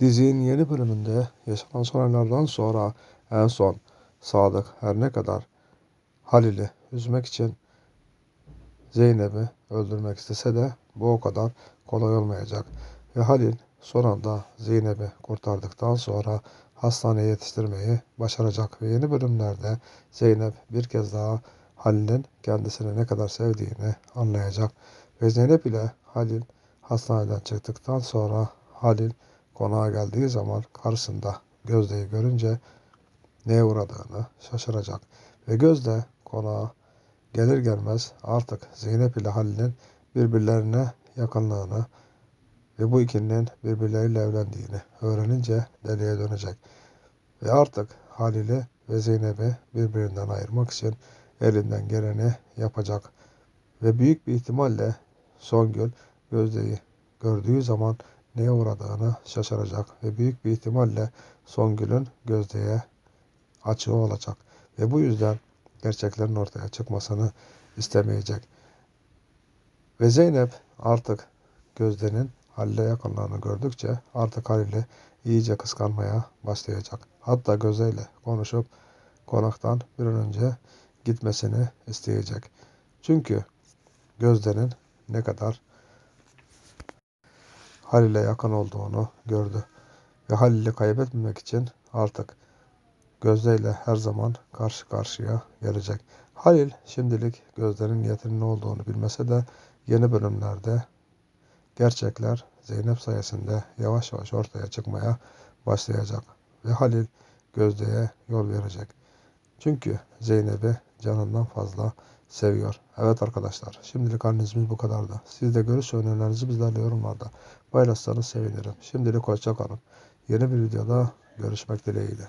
Dizinin yeni bölümünde yaşanan son olaylardan sonra en son Sadık her ne kadar Halil'i üzmek için Zeynep'i öldürmek istese de bu o kadar kolay olmayacak. Ve Halil son anda Zeynep'i kurtardıktan sonra hastaneye yetiştirmeyi başaracak. Ve yeni bölümlerde Zeynep bir kez daha Halil'in kendisini ne kadar sevdiğini anlayacak. Ve Zeynep ile Halil hastaneden çıktıktan sonra Halil konağa geldiği zaman karşısında Gözde'yi görünce neye uğradığını şaşıracak. Ve Gözde konağa gelir gelmez artık Zeynep ile Halil'in birbirlerine yakınlığını ve bu ikilinin birbirleriyle evlendiğini öğrenince deliye dönecek. Ve artık Halil'i ve Zeynep'i birbirinden ayırmak için elinden geleni yapacak. Ve büyük bir ihtimalle Songül Gözde'yi gördüğü zaman neye uğradığını şaşıracak. Ve büyük bir ihtimalle Songül'ün Gözde'ye açığı olacak. Ve bu yüzden gerçeklerin ortaya çıkmasını istemeyecek. Ve Zeynep artık Gözde'nin Halil'e yakınlığını gördükçe artık Halil'i iyice kıskanmaya başlayacak. Hatta Gözde ile konuşup konaktan bir an önce gitmesini isteyecek. Çünkü Gözde'nin ne kadar Halil'e yakın olduğunu gördü. Ve Halil'i kaybetmemek için artık Gözde ile her zaman karşı karşıya gelecek. Halil şimdilik Gözde'nin niyetinin ne olduğunu bilmese de yeni bölümlerde gerçekler Zeynep sayesinde yavaş yavaş ortaya çıkmaya başlayacak. Ve Halil Gözde'ye yol verecek. Çünkü Zeynep'i canından fazla seviyor. Evet arkadaşlar şimdilik analizimiz bu kadardı. Siz de görüş ve önerilerinizi bizlerle yorumlarda paylaşsanız sevinirim. Şimdilik hoşça kalın. Yeni bir videoda görüşmek dileğiyle.